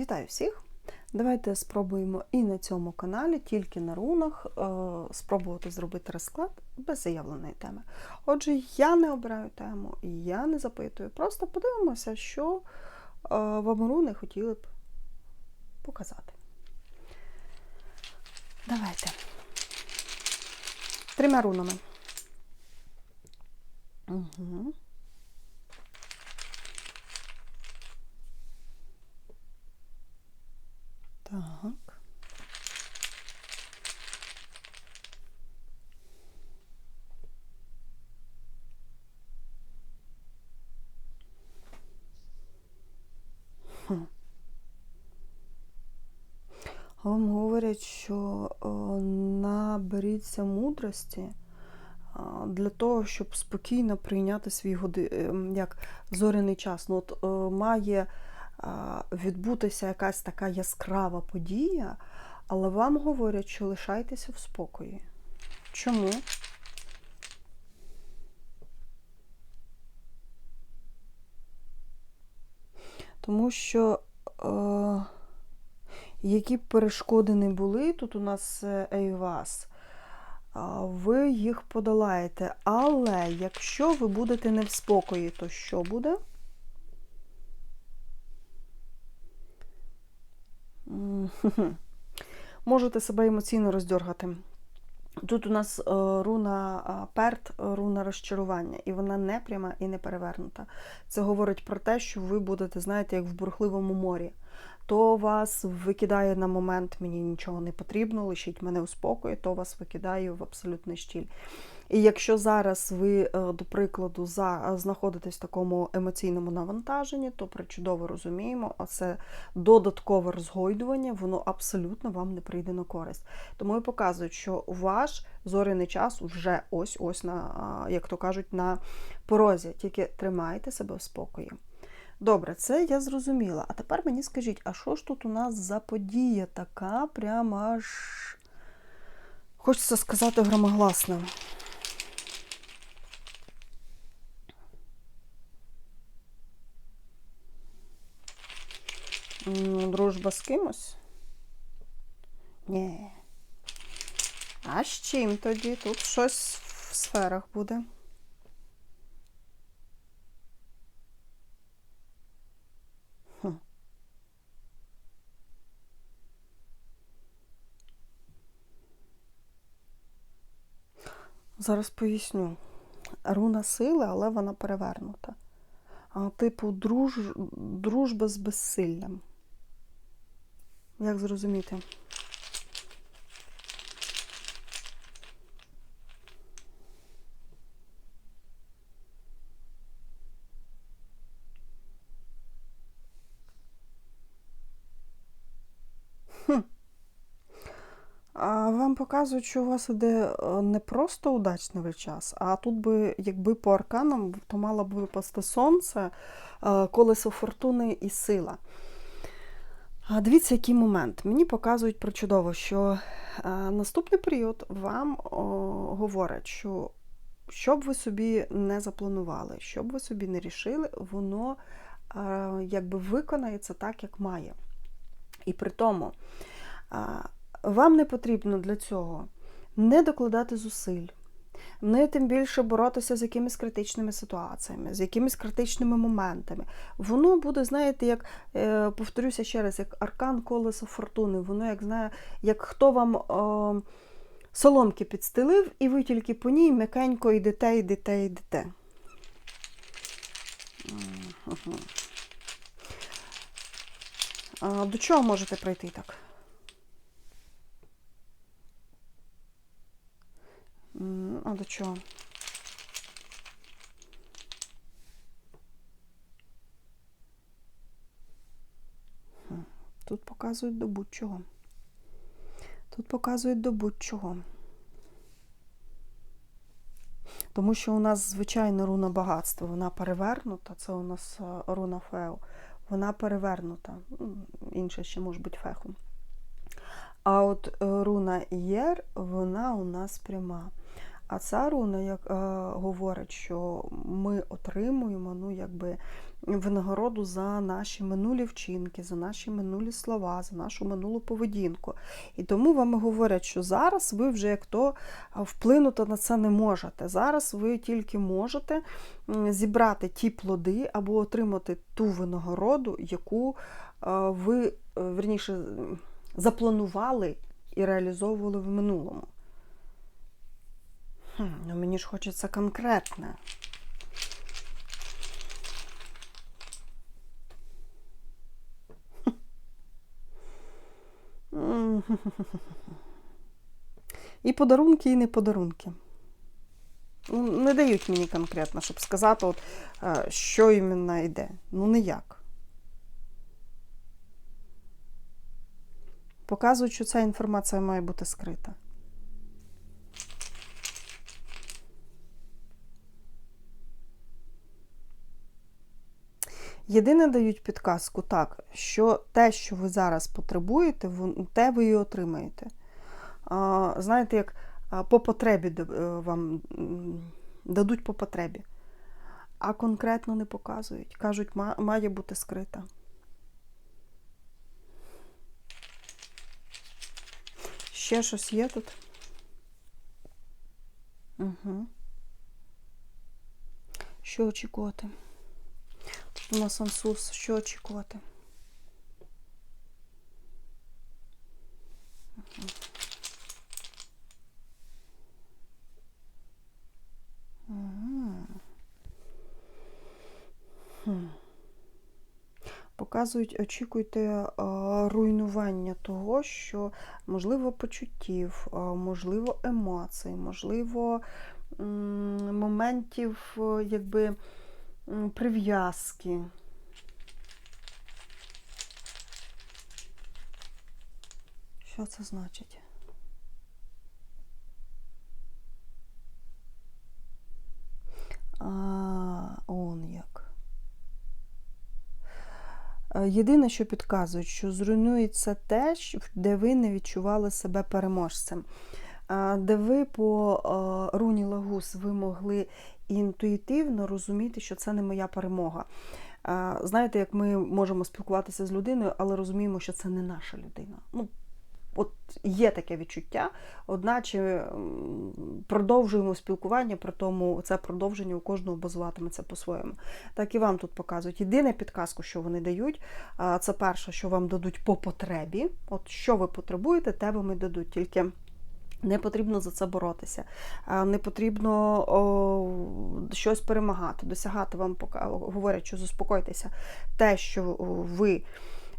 Вітаю всіх! Давайте спробуємо і на цьому каналі, тільки на рунах, е, спробувати зробити розклад без заявленої теми. Отже, я не обираю тему, я не запитую. Просто подивимося, що е, вам руни хотіли б показати. Давайте. Трьома рунами. Угу. Так. Хм. Вам говорять, що наберіться мудрості для того, щоб спокійно прийняти свій годи, ем, як зоряний час. Ну, от, е, має відбутися якась така яскрава подія, але вам говорять, що лишайтеся в спокої. Чому? Тому що, е, які б перешкоди не були, тут у нас е, Ейвас, ви їх подолаєте. Але якщо ви будете не в спокої, то що буде? Можете себе емоційно роздергати. Тут у нас е, руна е, перт, руна розчарування, і вона не пряма і не перевернута. Це говорить про те, що ви будете, знаєте, як в бурхливому морі. То вас викидає на момент, мені нічого не потрібно, лишіть мене у спокої, то вас викидає в абсолютний штіль. І якщо зараз ви, е, до прикладу, за, знаходитесь в такому емоційному навантаженні, то причудово розуміємо, а це додаткове розгойдування, воно абсолютно вам не прийде на користь. Тому і показують, що ваш зоряний час вже ось-ось на, як то кажуть, на порозі. Тільки тримайте себе в спокої. Добре, це я зрозуміла. А тепер мені скажіть, а що ж тут у нас за подія така, прямо аж хочеться сказати громогласно. Дружба з кимось? Ні. А з чим тоді? Тут щось в сферах буде. Зараз поясню. Руна сили, але вона перевернута. А, типу друж... дружба з безсиллям. Як зрозуміти? Хм. А вам показують, що у вас іде е, не просто удачний час, а тут би, якби по арканам, то мало б випасти сонце, е, колесо фортуни і сила. А Дивіться, який момент. Мені показують про чудово, що е, наступний період вам говорять, що що б ви собі не запланували, що б ви собі не рішили, воно якби виконається так, як має. І при тому вам не потрібно для цього не докладати зусиль, не тим більше боротися з якимись критичними ситуаціями, з якимись критичними моментами. Воно буде, знаєте, як е, повторюся ще раз, як аркан колесо фортуни. Воно, як знає, як хто вам е, соломки підстелив, і ви тільки по ній м'якенько йдете, йдете, йдете. До чого можете прийти так? А до чого? Тут показують до будь-чого. Тут показують до будь-чого. Тому що у нас звичайна руна багатства, вона перевернута, це у нас е, руна фео. Вона перевернута. М, Інше ще може бути феху. А от е, руна Єр, вона у нас пряма. А ця руна як, е, говорить, що ми отримуємо ну, якби, винагороду за наші минулі вчинки, за наші минулі слова, за нашу минулу поведінку. І тому вам говорять, що зараз ви вже як то вплинути на це не можете. Зараз ви тільки можете зібрати ті плоди або отримати ту винагороду, яку е, ви е, верніше запланували і реалізовували в минулому. Ну мені ж хочеться конкретне. І подарунки, і не подарунки. Ну, не дають мені конкретно, щоб сказати, от, е, що іменно йде. Ну, ніяк. Показують, що ця інформація має бути скрита. Єдине дають підказку так, що те, що ви зараз потребуєте, те ви і отримаєте. Знаєте, як по потребі е, вам дадуть по потребі, а конкретно не показують. Кажуть, має бути скрита. Ще щось є тут? Угу. Що очікувати? Тут у що очікувати? Показують, очікуйте е, руйнування того, що можливо почуттів, е, можливо, емоцій, можливо, моментів, е, якби прив'язки. Що це значить? А, он як. Е, Єдине, що підказують, що зруйнується те, де ви не відчували себе переможцем. Де ви по руні Лагус ви могли інтуїтивно розуміти, що це не моя перемога. Знаєте, як ми можемо спілкуватися з людиною, але розуміємо, що це не наша людина. Ну, от є таке відчуття, одначе продовжуємо спілкування, при тому це продовження у кожного базуватиметься по-своєму. Так і вам тут показують. Єдине підказку, що вони дають, це перше, що вам дадуть по потребі. От що ви потребуєте, те вам і дадуть. Тільки не потрібно за це боротися, не потрібно о, щось перемагати, досягати вам говорять, що заспокойтеся. Те, що ви.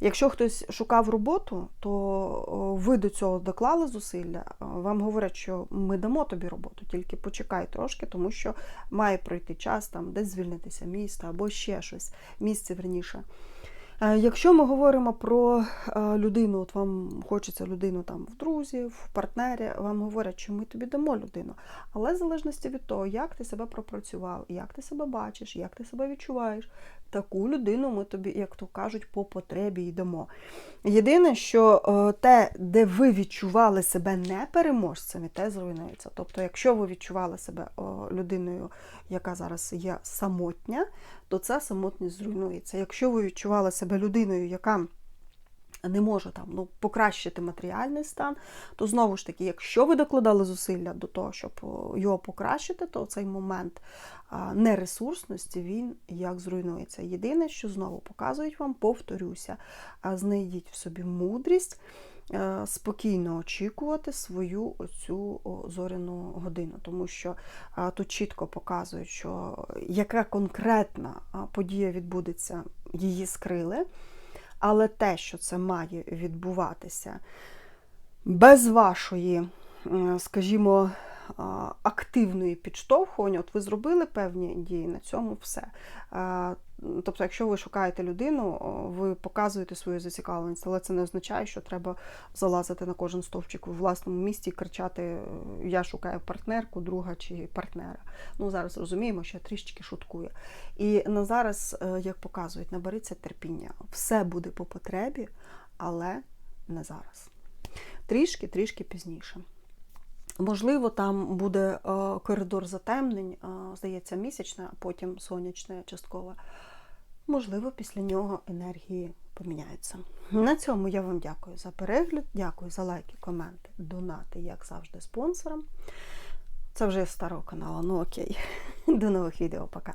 Якщо хтось шукав роботу, то ви до цього доклали зусилля. Вам говорять, що ми дамо тобі роботу, тільки почекай трошки, тому що має пройти час там, десь звільнитися місто або ще щось, місце верніше. Е, Якщо ми говоримо про е, людину, от вам хочеться людину там в друзі, в партнері, вам говорять, що ми тобі дамо людину. Але в залежності від того, як ти себе пропрацював, як ти себе бачиш, як ти себе відчуваєш, таку людину ми тобі, як то кажуть, по потребі йдемо. Єдине, що е, те, де ви відчували себе не переможцями, те зруйнується. Тобто, якщо ви відчували себе людиною, яка зараз є самотня, то ця самотність зруйнується. Якщо ви відчували себе людиною, яка не може там ну, покращити матеріальний стан, то знову ж таки, якщо ви докладали зусилля до того, щоб його покращити, то цей момент нересурсності він як зруйнується. Єдине, що знову показують вам, повторюся, знайдіть в собі мудрість. е, Спокійно очікувати свою оцю зоряну годину, тому що тут чітко показують, що яка конкретна подія відбудеться, її скрили. Але те, що це має відбуватися без вашої, скажімо, активної підштовхування, от ви зробили певні дії, на цьому все. Тобто, якщо ви шукаєте людину, ви показуєте свою зацікавленість, але це не означає, що треба залазити на кожен стовпчик у власному місті і кричати: е, Я шукаю партнерку, друга чи партнера. Ну зараз розуміємо, що я трішечки шуткую. І на зараз, е, як показують, наберіться терпіння. Все буде по потребі, але не зараз. Трішки, трішки пізніше. Можливо, там буде е, коридор затемнень, е, здається, місячне, а потім сонячне часткове. Можливо, після нього енергії поміняються. На цьому я вам дякую за перегляд, дякую за лайки, коменти, донати, як завжди, спонсорам. Це вже з старого каналу. Ну окей. До нових відео, пока.